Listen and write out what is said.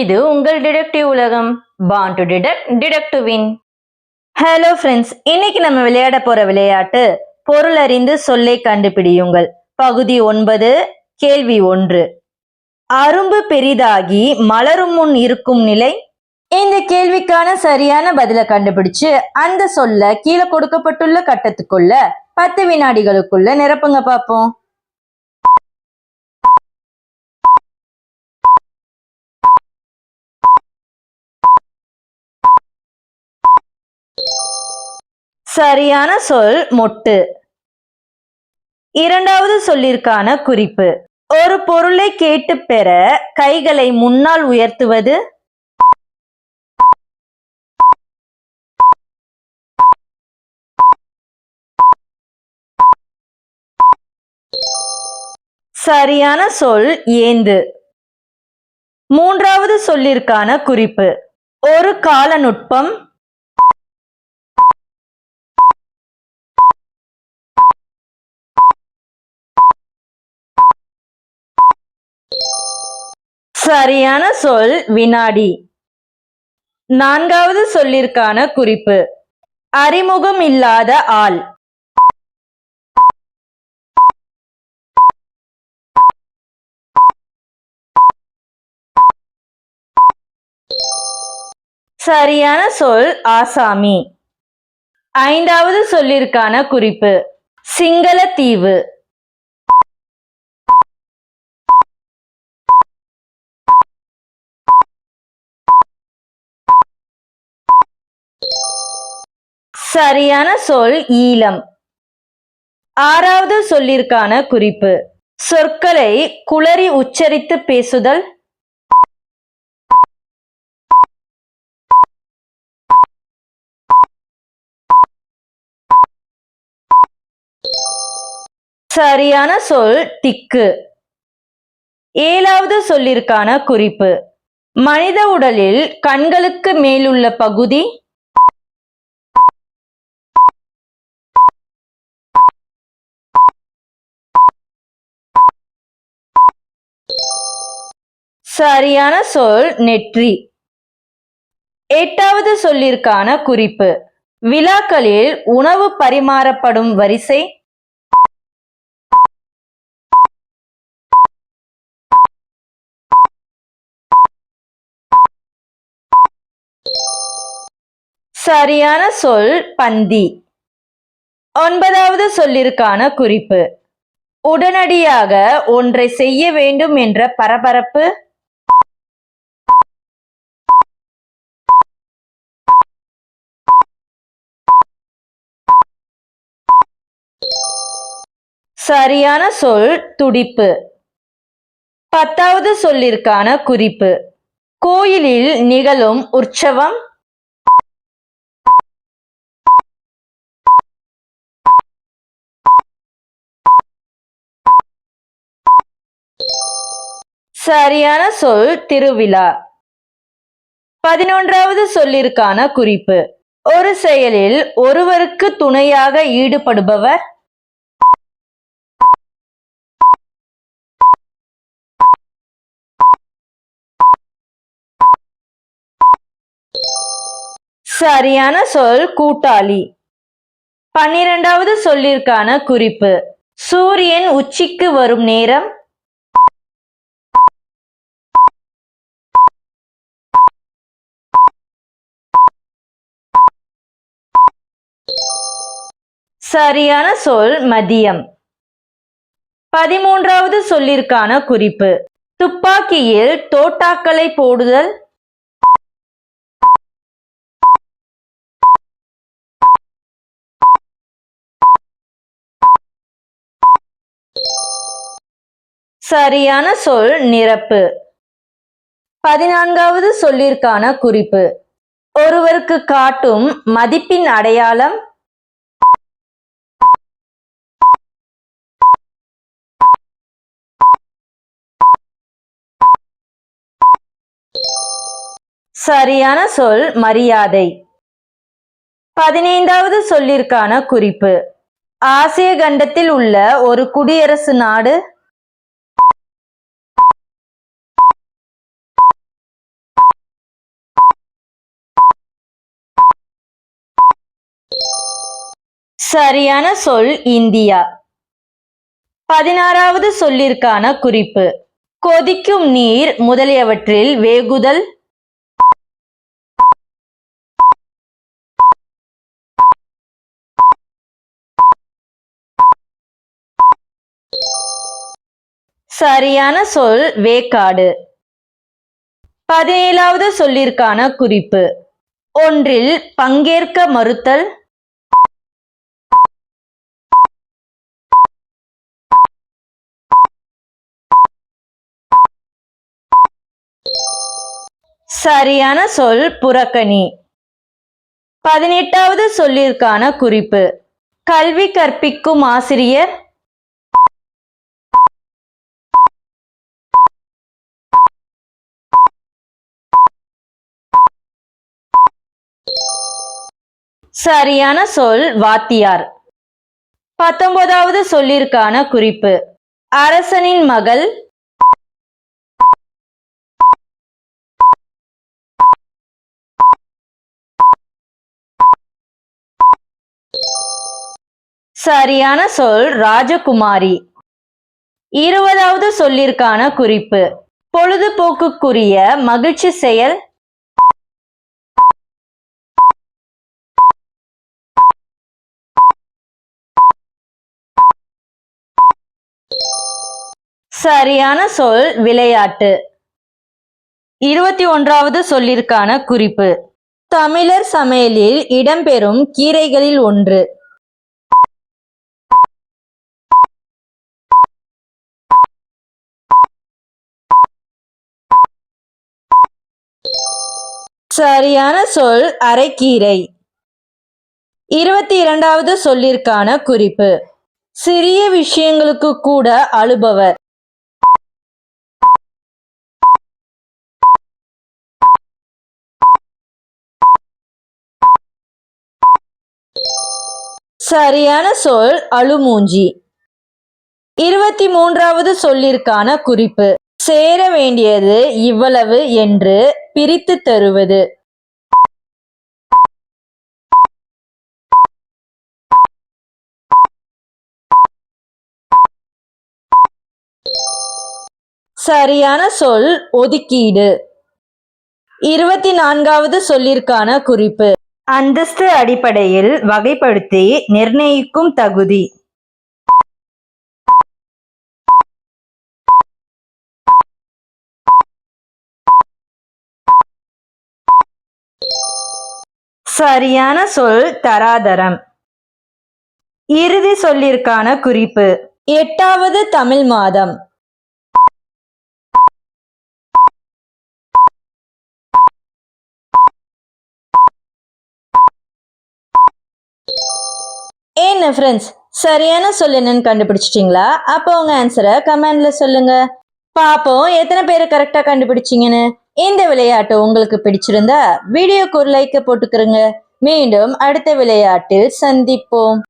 இது உங்கள் டிடெக்டிவ் உலகம். Born to detect detect win hello friends இன்னைக்கு நம்ம விளையாட போற விளையாட்டு பொருள் அறிந்து சொல்லை கண்டுபிடியுங்கள். பகுதி ஒன்பது கேள்வி ஒன்று. அரும்பு பெரிதாகி மலரும் முன் இருக்கும் நிலை? இந்த கேள்விக்கான சரியான பதிலை கண்டுபிடிச்சு அந்த சொல்ல கீழே கொடுக்கப்பட்டுள்ள கட்டத்துக்குள்ள பத்து வினாடிகளுக்குள்ள நிரப்புங்க பார்ப்போம். சரியான சொல் மொட்டு. இரண்டாவது சொல்லிற்கான குறிப்பு. ஒரு பொருளை கேட்டு பெற கைகளை முன்னால் உயர்த்துவது. சரியான சொல் ஏந்து. மூன்றாவது சொல்லிற்கான குறிப்பு. ஒரு கால நுட்பம் சரியான சொல் வினாடி. நான்காவது சொல்லிற்கான குறிப்பு. அறிமுகம் இல்லாத ஆள். சரியான சொல் ஆசாமி. ஐந்தாவது சொல்லிற்கான குறிப்பு. சிங்கள தீவு. சரியான சொல் ஈழம். ஆறாவது சொல்லிற்கான குறிப்பு. சொற்களை குளறி உச்சரித்து பேசுதல். சரியான சொல் திக்கு. ஏழாவது சொல்லிற்கான குறிப்பு. மனித உடலில் கண்களுக்கு மேலுள்ள பகுதி. சரியான சொல் நெற்றி. எட்டாவது சொல்லிற்கான குறிப்பு. விழாக்களில் உணவு பரிமாறப்படும் வரிசை. சரியான சொல் பந்தி. ஒன்பதாவது சொல்லிற்கான குறிப்பு. உடனடியாக ஒன்றை செய்ய வேண்டும் என்ற பரபரப்பு. சரியான சொல் துடிப்பு. பத்தாவது சொல்லிற்கான குறிப்பு. கோயிலில் நிகழும் உற்சவம். சரியான சொல் திருவிழா. பதினொன்றாவது சொல்லிற்கான குறிப்பு. ஒரு செயலில் ஒருவருக்கு துணையாக ஈடுபடுபவர் சரியான சொல் கூட்டாளி. பன்னிரண்டாவது சொல்லிற்கான குறிப்பு. சூரியன் உச்சிக்கு வரும் நேரம். சரியான சொல் மதியம். பதிமூன்றாவது சொல்லிற்கான குறிப்பு. துப்பாக்கியில் தோட்டாக்களை போடுதல். சரியான சொல் நிரப்பு. பதினான்காவது சொல்லிற்கான குறிப்பு. ஒருவருக்கு காட்டும் மதிப்பின் அடையாளம். சரியான சொல் மரியாதை. பதினைந்தாவது சொல்லிற்கான குறிப்பு. ஆசிய கண்டத்தில் உள்ள ஒரு குடியரசு நாடு. சரியான சொல் இந்தியா. பதினாறாவது சொல்லிற்கான குறிப்பு. கொதிக்கும் நீர் முதலியவற்றில் வேகுதல். சரியான சொல் வேக்காடு. பதினேழாவது சொல்லிற்கான குறிப்பு. ஒன்றில் பங்கேற்க மறுத்தல். சரியான சொல் புறக்கணி. பதினெட்டாவது சொல்லிற்கான குறிப்பு. கல்வி கற்பிக்கும் ஆசிரியர். சரியான சொல் வாத்தியார். பத்தொன்பதாவது சொல்லிற்கான குறிப்பு. அரசனின் மகள். சரியான சொல் ராஜகுமாரி. இருபதாவது சொல்லிற்கான குறிப்பு. பொழுதுபோக்குக்குரிய மகிழ்ச்சி செயல். சரியான சொல் விளையாட்டு. இருபத்தி ஒன்றாவது சொல்லிற்கான குறிப்பு. தமிழர் சமையலில் இடம்பெறும் கீரைகளில் ஒன்று. சரியான சொல் அரைக்கீரை. இருபத்தி இரண்டாவது சொல்லிற்கான குறிப்பு. சிறிய விஷயங்களுக்கு கூட அழுபவர். சரியான சொல் அழுமூஞ்சி. இருபத்தி மூன்றாவது சொல்லிற்கான குறிப்பு. சேர வேண்டியது இவ்வளவு என்று பிரித்து தருவது. சரியான சொல் ஒதுக்கீடு. இருபத்தி நான்காவது சொல்லிற்கான குறிப்பு. அந்தஸ்து அடிப்படையில் வகைப்படுத்தி நிர்ணயிக்கும் தகுதி. சரியான சொல் தராதரம். இறுதி சொல்லிற்கான குறிப்பு. எட்டாவது தமிழ் மாதம். என்ன ஃப்ரெண்ட்ஸ் சரியான சொல் என்னன்னு கண்டுபிடிச்சிட்டிங்களா? அப்போ உங்க ஆன்சரை கமெண்ட்ல சொல்லுங்க. பாப்போம் எத்தனை பேர் கரெக்டா கண்டுபிடிச்சிங்கன்னு? இந்த விளையாட்டு உங்களுக்கு பிடிச்சிருந்தா வீடியோக்கு ஒரு லைக்கை போட்டுக்கிறங்க மீண்டும் அடுத்த விளையாட்டில் சந்திப்போம்.